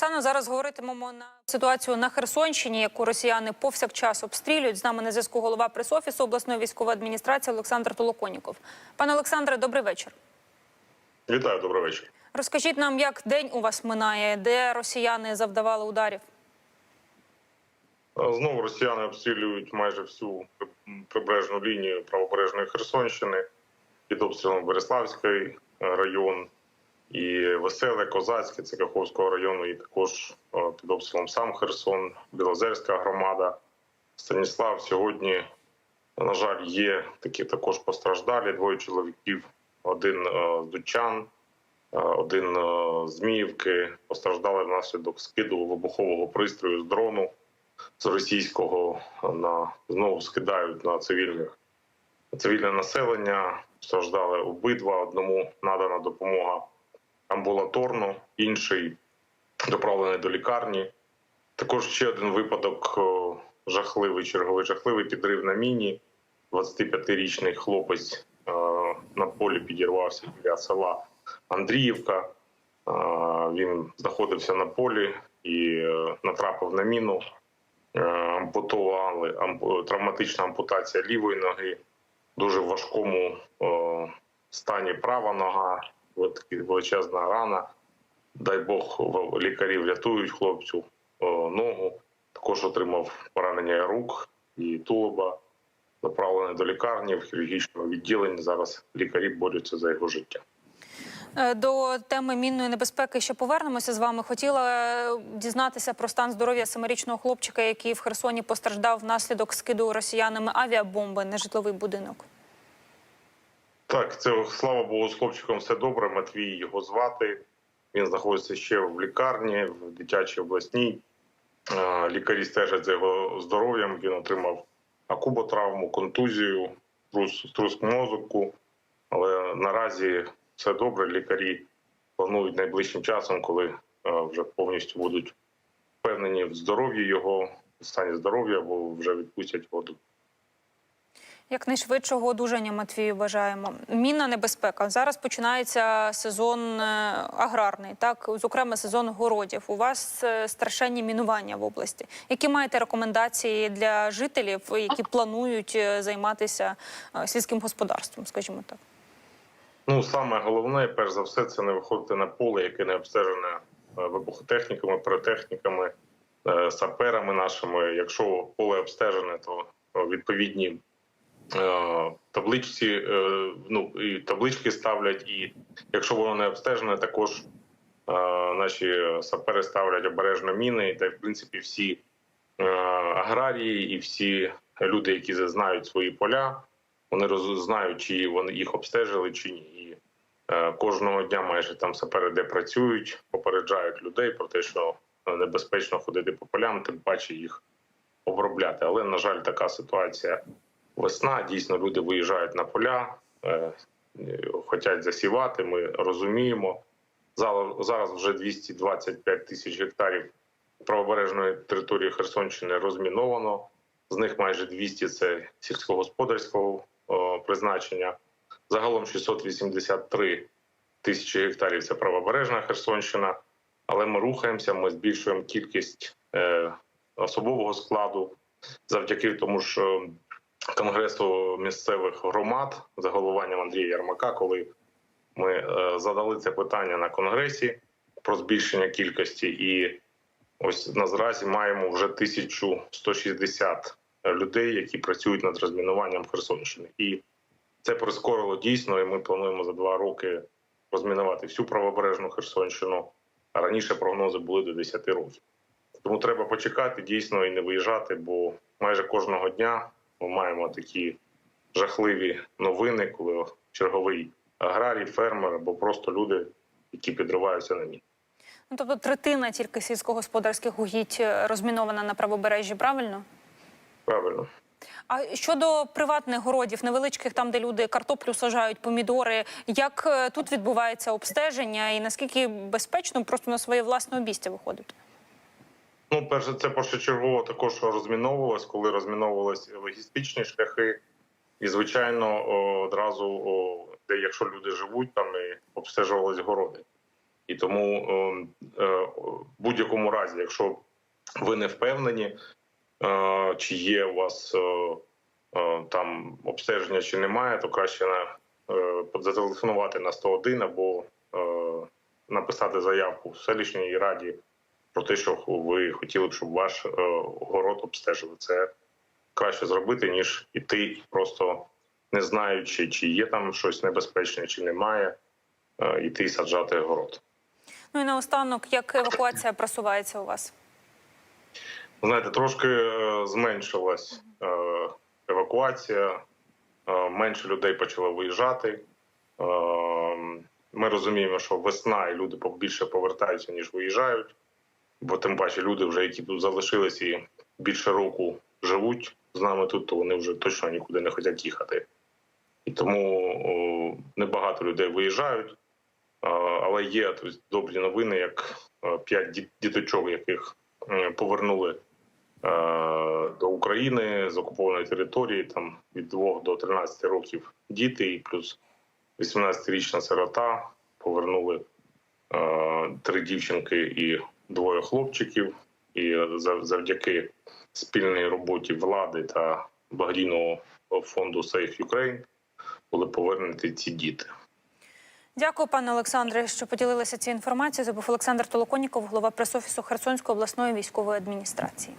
Саме зараз говоритимемо на ситуацію на Херсонщині, яку росіяни повсякчас обстрілюють. З нами на зв'язку голова пресофісу обласної військової адміністрації Олександр Толоконіков. Пане Олександре, добрий вечір. Вітаю, добрий вечір. Розкажіть нам, як день у вас минає, де росіяни завдавали ударів? Знову росіяни обстрілюють майже всю прибережну лінію правобережної Херсонщини під обстрілом Береславський район, і Веселе, Козацьке, це Каховського району, і також е, під обстрілом сам Херсон, Білозерська громада, Станіслав. Сьогодні, на жаль, є такі також постраждалі. Двоє чоловіків, один е, з Дучан, е, один з Зміївки. Постраждали внаслідок скиду вибухового пристрою з дрону з російського на знову скидають на цивільних цивільне населення. Страждали обидва. Одному надана допомога амбулаторно, інший доправлений до лікарні. Також ще один випадок жахливий, черговий жахливий підрив на міні. 25-річний хлопець е, на полі підірвався біля села Андріївка. Е, він знаходився на полі і е, натрапив на міну. Е, ампутували ампу- травматична ампутація лівої ноги, дуже важкому е, стані права нога, от величезна рана. Дай Бог, лікарі врятують хлопцю е, ногу. Також отримав поранення рук і тулуба, направлений до лікарні в хірургічному відділенні. Зараз лікарі борються за його життя. Е, До теми мінної небезпеки ще повернемося з вами. Хотіла е, дізнатися про стан здоров'я семирічного хлопчика, який в Херсоні постраждав внаслідок скиду росіянами авіабомби на житловий будинок. Так, це слава Богу, з хлопчиком все добре. Матвій його звати. Він знаходиться ще в лікарні, в дитячій обласній. Лікарі стежать за його здоров'ям. Він отримав акуботравму, контузію, трус, труск мозку. Але наразі все добре. Лікарі планують найближчим часом, коли вже повністю будуть впевнені в здоров'ї його, в стані здоров'я, або вже відпустять воду. Якнайшвидшого одужання Матвію бажаємо. Мінна небезпека. Зараз починається сезон е, аграрний, так зокрема сезон городів. У вас е, страшенні мінування в області. Які маєте рекомендації для жителів, які планують е, займатися сільським господарством, скажімо так? Ну, саме головне, перш за все, це не виходити на поле, яке не обстежене вибухотехніками, піротехніками, е, саперами нашими. Якщо поле обстежене, то відповідні табличці, е, ну і таблички ставлять. І якщо воно не обстежене, також е, наші сапери ставлять обережно міни, та в принципі всі е, аграрії і всі люди, які знають свої поля, вони знають, чи вони їх обстежили, чи ні. І е, кожного дня майже там сапери де працюють, попереджають людей про те, що е, небезпечно ходити по полям, тим паче їх обробляти. Але на жаль, така ситуація весна. Дійсно, люди виїжджають на поля, е, е, хочуть засівати. Ми розуміємо. Зараз, вже 225 тисяч гектарів правобережної території Херсонщини розміновано. З них майже 200 – це сільськогосподарського призначення. Загалом 683 тисячі гектарів це правобережна Херсонщина. Але ми рухаємося, ми збільшуємо кількість е, особового складу завдяки тому, що конгресу місцевих громад за головуванням Андрія Ярмака, коли ми е, задали це питання на конгресі про збільшення кількості, і ось наразі маємо вже 1160 людей, які працюють над розмінуванням Херсонщини, і це прискорило дійсно. І ми плануємо за два роки розмінувати всю правобережну Херсонщину. Раніше прогнози були до 10 років. Тому треба почекати дійсно і не виїжджати, бо майже кожного дня ми маємо такі жахливі новини, коли черговий аграрій, фермер або просто люди, які підриваються на мін. Ну тобто третина тільки сільськогосподарських угідь е, розмінована на правобережжі, правильно? Правильно. А щодо приватних городів, невеличких, там де люди картоплю сажають, помідори, як е, тут відбувається обстеження і наскільки безпечно просто на своє власне обістя виходити? Ну, перше, це першочергово також розміновувалось, коли розміновувалися логістичні шляхи, і звичайно одразу, де якщо люди живуть, там і обстежувались городи. І тому е, е, в будь-якому разі, якщо ви не впевнені, е, чи є у вас там обстеження, чи немає, то краще е, зателефонувати на 101 або написати заявку в селищній раді про те, що ви хотіли б, щоб ваш е, город обстежили. Це краще зробити, ніж іти просто не знаючи, чи є там щось небезпечне, чи немає, е, іти і саджати город. Ну і наостанок, як евакуація просувається у вас? Знаєте, трошки е, зменшилась евакуація, менше людей почало виїжджати. Ми розуміємо, що весна і люди більше повертаються, ніж виїжджають. Бо тим паче люди, вже які тут залишились і більше року живуть з нами тут, то вони вже точно нікуди не хочуть їхати. І тому о, небагато людей виїжджають. Е, Але є тобто, добрі новини, як п'ять діт- діточок, яких повернули е, до України з окупованої території, там від 2 до 13 років діти, і плюс 18-річна сирота повернули три дівчинки і двоє хлопчиків. І зав- завдяки спільній роботі влади та благодійного фонду Safe Ukraine були повернуті ці діти. Дякую, пане Олександре, що поділилися цією інформацією. Це був Олександр Толоконіков, голова пресофісу Херсонської обласної військової адміністрації.